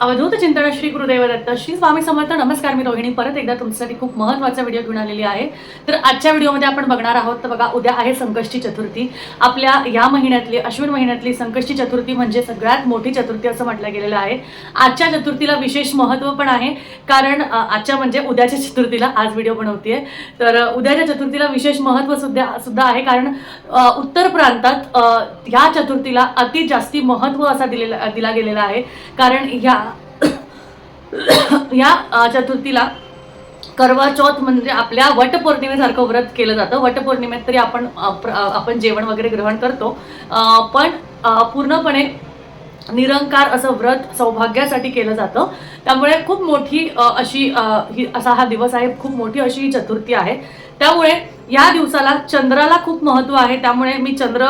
अवधूत चिंतन श्री गुरुदेवदत्त श्री स्वामी समर्थ नमस्कार मी रोहिणी. परत एकदा तुमच्यासाठी खूप महत्त्वाचा व्हिडिओ घेऊन आलेली आहे. तर आजच्या व्हिडिओमध्ये आपण बघणार आहोत तर बघा उद्या आहे संकष्टी चतुर्थी. आपल्या या महिन्यातली अश्विन महिन्यातली संकष्टी चतुर्थी म्हणजे सगळ्यात मोठी चतुर्थी असं म्हटलं गेलेलं आहे. आजच्या चतुर्थीला विशेष महत्त्व पण आहे कारण आजच्या म्हणजे उद्याच्या चतुर्थीला आज व्हिडिओ बनवते तर उद्याच्या चतुर्थीला विशेष महत्त्व सुद्धा सुद्धा आहे कारण उत्तर प्रांतात ह्या चतुर्थीला अति जास्ती महत्त्व असा दिलेला दिला गेलेला आहे. कारण ह्या या चतुर्थीला करवा चौथ म्हणजे आपल्या वटपौर्णिमेसारखं व्रत केलं जातं. वटपौर्णिमेत तरी आपण आपण जेवण वगैरे ग्रहण करतो. पण पूर्णपणे निरंकार असं व्रत सौभाग्यासाठी केलं जातं. त्यामुळे खूप मोठी अशी ही असा हा दिवस आहे. खूप मोठी अशी ही चतुर्थी आहे. त्यामुळे या दिवसाला चंद्राला खूप महत्त्व आहे. त्यामुळे मी चंद्र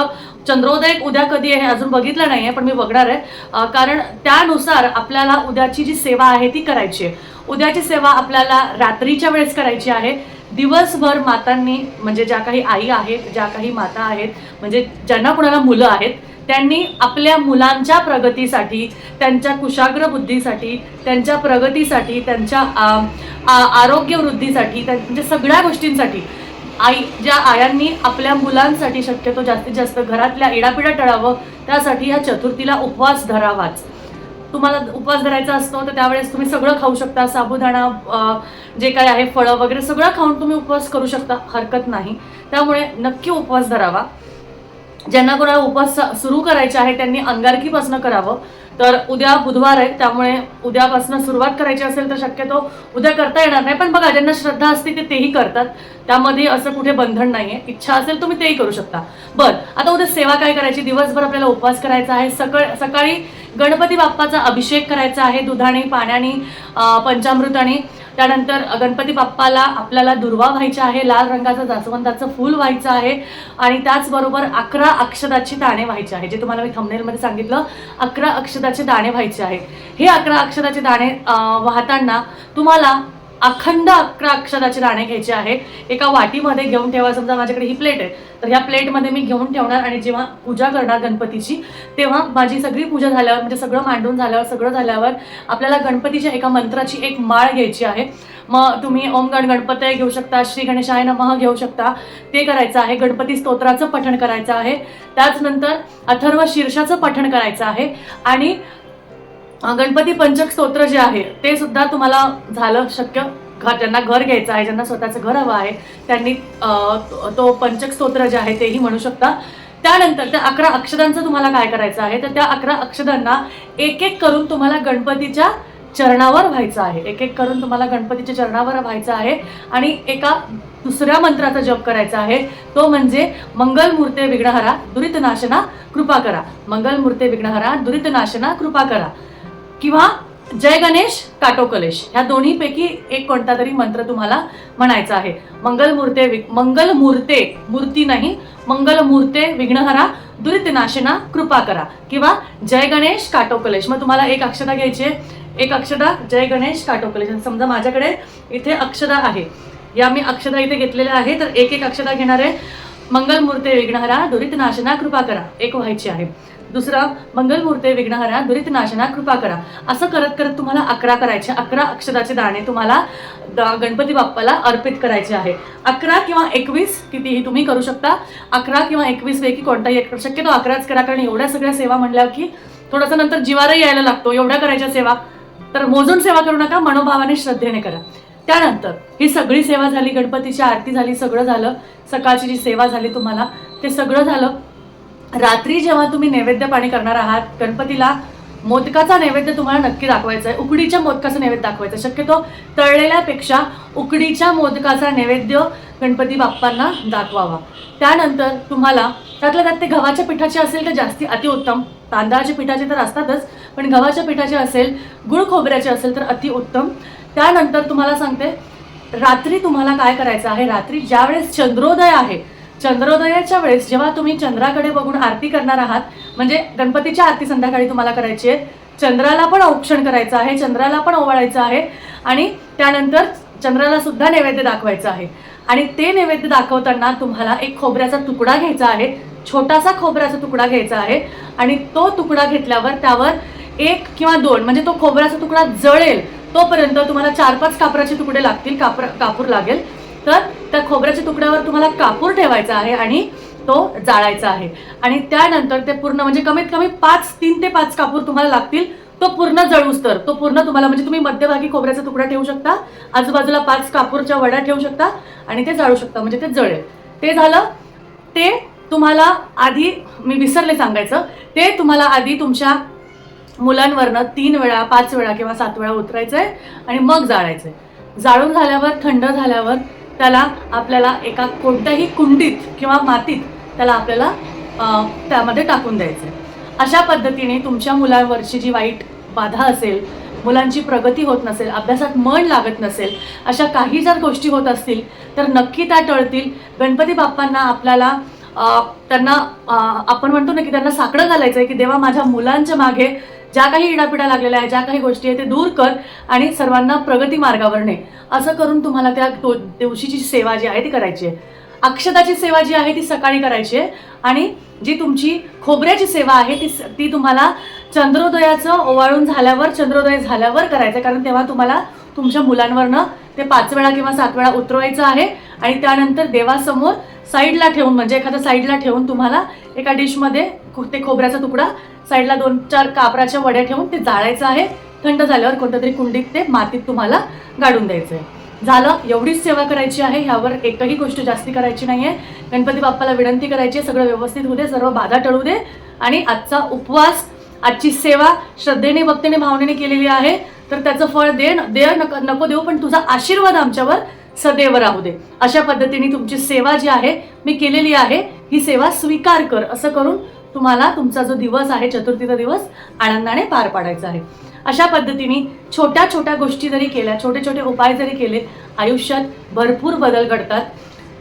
चंद्रोदय उद्या कधी आहे हे अजून बघितलं नाही आहे पण मी बघणार आहे. कारण त्यानुसार आपल्याला उद्याची जी सेवा आहे ती करायची आहे. उद्याची सेवा आपल्याला रात्रीच्या वेळेस करायची आहे. दिवसभर मातांनी म्हणजे ज्या काही आई आहेत ज्या काही माता आहेत म्हणजे ज्यांना कुणाला मुलं आहेत त्यांनी आपल्या मुलांच्या प्रगतीसाठी त्यांच्या कुशाग्र बुद्धीसाठी त्यांच्या प्रगतीसाठी त्यांच्या आ, आरोग्य वृद्धीसाठी म्हणजे सगळ्या गोष्टींसाठी आई ज्या आयांनी आपल्या मुलांसाठी शक्यतो जास्तीत जास्त घरातल्या इडापिडा टळावं त्यासाठी ह्या चतुर्थीला उपवास धरावाच. तुम्हाला उपवास धरायचा असतो तर त्यावेळेस तुम्ही सगळं खाऊ शकता साबुदाणा जे काय आहे फळं वगैरे सगळं खाऊन तुम्ही उपवास करू शकता हरकत नाही. त्यामुळे नक्की उपवास धरावा. ज्यांना कोणाला उपवास सुरू करायचे आहे त्यांनी अंगारकीपासून करावं. तर उद्या बुधवार आहे त्यामुळे उद्यापासून सुरुवात करायची असेल तर शक्यतो उद्या करता येणार नाही. पण बघा ज्यांना श्रद्धा असते ते तेही करतात. त्यामध्ये असं कुठे बंधन नाही आहे इच्छा असेल तुम्ही तेही करू शकता. बर आता उद्या सेवा काय करायची? दिवसभर आपल्याला उपवास करायचा आहे. सकाळ सकाळी गणपती बाप्पाचा अभिषेक करायचा आहे. दुधाने पाण्याने पंचामृताने. त्यानंतर गणपती बाप्पाला आपल्याला दुर्वा व्हायचा आहे लाल रंगाचं जास्वंदाचं फूल व्हायचं आहे आणि त्याचबरोबर अकरा अक्षदाची दाणे व्हायचे आहे जे तुम्हाला मी थंबनेलमध्ये सांगितलं अकरा अक्षदाचे दाणे व्हायचे आहे. हे अकरा अक्षदाचे दाणे वाहताना तुम्हाला अखंड अकरा अक्षराचे दाणे घ्यायचे आहे. एका वाटीमध्ये घेऊन ठेवा समजा माझ्याकडे ही प्लेट आहे. तर ह्या प्लेटमध्ये मी घेऊन ठेवणार आणि जेव्हा पूजा करणार गणपतीची तेव्हा माझी सगळी पूजा झाल्यावर म्हणजे सगळं मांडून झाल्यावर सगळं झाल्यावर आपल्याला गणपतीच्या एका मंत्राची एक माळ घ्यायची आहे. मग तुम्ही ओम गण गणपतय घेऊ शकता श्री गणेशाय नमः घेऊ शकता. ते करायचं आहे. गणपती स्तोत्राचं पठण करायचं आहे. त्याचनंतर अथर्व शीर्षाचं पठण करायचं आहे. आणि गणपती पंचक स्तोत्र जे आहे ते सुद्धा तुम्हाला झालं शक्य. घर ज्यांना घर घ्यायचं आहे ज्यांना स्वतःचं घर हवं आहे त्यांनी तो- पंचक स्तोत्र जे आहे तेही म्हणू शकता. त्यानंतर त्या अकरा अक्षदांचं तुम्हाला काय करायचं आहे तर त्या अकरा अक्षदांना एक एक करून तुम्हाला गणपतीच्या चरणावर व्हायचं आहे. एक एक करून तुम्हाला गणपतीच्या चरणावर व्हायचं आहे आणि एका दुसऱ्या मंत्राचा जप करायचा आहे. तो म्हणजे मंगलमूर्ते विघ्नहरा दुरितनाशना कृपा करा. मंगलमूर्ते विघ्नहरा दुरितनाशना कृपा करा. किंवा जय गणेश काटोकलेश ह्या दोन्हीपैकी एक कोणता तरी मंत्र तुम्हाला म्हणायचा आहे. मंगलमूर्ते वि- मंगलमूर्ते मूर्ती नाही मंगलमूर्ते विघ्नहरा दुरितनाशना कृपा करा. किंवा जय गणेश काटोकलेश मग तुम्हाला एक अक्षता घ्यायची आहे. एक अक्षता जय गणेश काटोकलेश समजा माझ्याकडे इथे अक्षता आहे. या मी अक्षता इथे घेतलेल्या आहे तर एक एक अक्षता घेणार आहे. मंगलमूर्ते विघ्नहरा दुरितनाशना कृपा करा. एक व्हायची आहे. दुसरं मंगलमूर्ते विघ्नहरा दुरितनाशना कृपा करा. असं करत करत तुम्हाला अकरा करायचे. अकरा अक्षराचे दाणे तुम्हाला गणपती बाप्पाला अर्पित करायचे आहे. अकरा किंवा एकवीस कितीही तुम्ही करू शकता. अकरा किंवा एकवीस पैकी कोणताही एक शक्यतो अकराच करा कारण एवढ्या सगळ्या सेवा म्हणल्यावर की थोडंसं नंतर जिवारही यायला लागतो. एवढ्या करायच्या सेवा. तर मोजून सेवा करू नका मनोभावाने श्रद्धेने करा. त्यानंतर ही सगळी सेवा झाली गणपतीची आरती झाली सगळं झालं. सकाळची जी सेवा झाली तुम्हाला ते सगळं झालं. रात्री जेव्हा तुम्ही नैवेद्य पाणी करणार आहात गणपतीला मोदकाचा नैवेद्य तुम्हाला नक्की दाखवायचा आहे उकडीच्या मोदकाचा नैवेद्य दाखवायचा आहे. शक्यतो तळलेल्यापेक्षा उकडीच्या मोदकाचा नैवेद्य गणपती बाप्पांना दाखवावा. त्यानंतर तुम्हाला त्यातल्या त्यात ते गव्हाच्या पिठाचे असेल तर जास्ती अतिउत्तम. तांदळाच्या पिठाचे तर असतातच पण गव्हाच्या पिठाचे असेल गुळ खोबऱ्याचे असेल तर अतिउत्तम. त्यानंतर तुम्हाला सांगते रात्री तुम्हाला काय करायचं आहे? रात्री ज्यावेळेस चंद्रोदय आहे चंद्रोदयाच्या वेळेस जेव्हा तुम्ही चंद्राकडे बघून आरती करणार आहात म्हणजे गणपतीची आरती संध्याकाळी तुम्हाला करायची आहे चंद्राला पण औक्षण करायचं आहे चंद्राला पण ओवाळायचं आहे आणि त्यानंतर चंद्राला सुद्धा नैवेद्य दाखवायचं आहे. आणि ते नैवेद्य दाखवताना तुम्हाला एक खोबऱ्याचा तुकडा घ्यायचा आहे छोटासा खोबऱ्याचा तुकडा घ्यायचा आहे आणि तो तुकडा घेतल्यावर त्यावर एक किंवा दोन म्हणजे तो खोबऱ्याचा तुकडा जळेल तोपर्यंत तुम्हाला चार पाच कापराचे तुकडे लागतील कापर कापूर लागेल. तर त्या खोबऱ्याच्या तुकड्यावर तुम्हाला कापूर ठेवायचा आहे आणि तो जाळायचा आहे. आणि त्यानंतर ते पूर्ण म्हणजे कमीत कमी पाच तीन ते पाच कापूर तुम्हाला लागतील. तो पूर्ण जळूस तर. तो पूर्ण तुम्हाला म्हणजे तुम्ही मध्यभागी खोबऱ्याचा तुकडा ठेवू शकता. आजूबाजूला पाच कापूरच्या वड्या ठेवू शकता आणि ते जाळू शकता. म्हणजे ते जळेल. ते झालं. ते तुम्हाला आधी मी विसरले सांगायचं. ते तुम्हाला आधी तुमच्या मुलांवरनं तीन वेळा पाच वेळा किंवा सात वेळा उतरायचं आहे आणि मग जाळायचं आहे जाळून झाल्यावर थंड झाल्यावर त्याला आपल्याला एका कोणत्याही कुंडीत किंवा मातीत त्याला आपल्याला त्यामध्ये टाकून द्यायचं आहे अशा पद्धतीने तुमच्या मुलांवरची जी वाईट बाधा असेल मुलांची प्रगती होत नसेल अभ्यासात मन लागत नसेल अशा काही जर गोष्टी होत असतील तर नक्की त्या टळतील. गणपती बाप्पांना आपल्याला त्यांना आपण म्हणतो ना की त्यांना साकडं घालायचं आहे की देवा माझ्या मुलांच्या मागे ज्या काही इडापिडा लागलेल्या आहेत ज्या काही गोष्टी आहेत ते दूर कर आणि सर्वांना प्रगती मार्गावर ने. असं करून तुम्हाला त्या तो दिवशीची सेवा जी आहे ती करायची आहे. अक्षताची सेवा जी आहे ती सकाळी करायची आहे. आणि जी तुमची खोबऱ्याची सेवा आहे ती ती तुम्हाला चंद्रोदयाचं ओवाळून झाल्यावर चंद्रोदय झाल्यावर करायचं आहे. कारण तेव्हा तुम्हाला तुमच्या मुलांवरनं ते पाच वेळा किंवा सात वेळा उतरवायचं आहे. आणि त्यानंतर देवासमोर साईडला ठेवून म्हणजे एखाद्या साईडला ठेवून तुम्हाला एका डिशमध्ये ते खोबऱ्याचा तुकडा? साईडला दोन चार कापराच्या वड्या ठेवून ते जाळायचं आहे. थंड झाल्यावर कोणत्या तरी कुंडीत ते मातीत तुम्हाला गाडून द्यायचं आहे झालं एवढीच सेवा करायची आहे. ह्यावर एकही गोष्ट जास्ती करायची नाही आहे गणपती बाप्पाला विनंती करायची आहे. सगळं व्यवस्थित होऊ दे सर्व बाधा टळू दे. आणि आजचा उपवास आजची सेवा श्रद्धेने भक्तीने भावनेने केलेली आहे. तर त्याचं फळ दे दे नको नको देऊ पण तुझा आशीर्वाद आमच्यावर सदैव राहू दे. अशा पद्धतीने तुमची सेवा जी आहे मी केलेली आहे ही सेवा स्वीकार कर. असं करून तुम्हाला तुमचा जो दिवस आहे चतुर्थीचा दिवस आनंदाने पार पाडायचा आहे. अशा पद्धतीने छोट्या छोट्या गोष्टी जरी केल्या छोटे छोटे उपाय जरी केले आयुष्यात भरपूर बदल घडतात.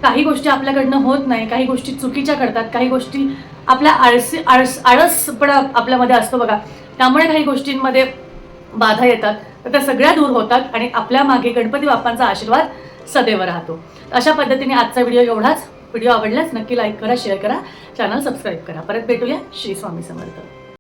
काही गोष्टी आपल्याकडनं होत नाही काही गोष्टी चुकीच्या घडतात काही गोष्टी आपल्या आळसी आळस आळसपणा आपल्यामध्ये असतो बघा. त्यामुळे काही गोष्टींमध्ये बाधा येतात. तर त्या सगळ्या दूर होतात आणि आपल्या मागे गणपती बाप्पांचा आशीर्वाद सदैव राहतो. अशा पद्धतीने आजचा व्हिडिओ एवढाच. व्हिडिओ आवडल्यास नक्की लाईक करा शेअर करा. चॅनल सबस्क्राईब करा. परत भेटूया श्री स्वामी समर्थ.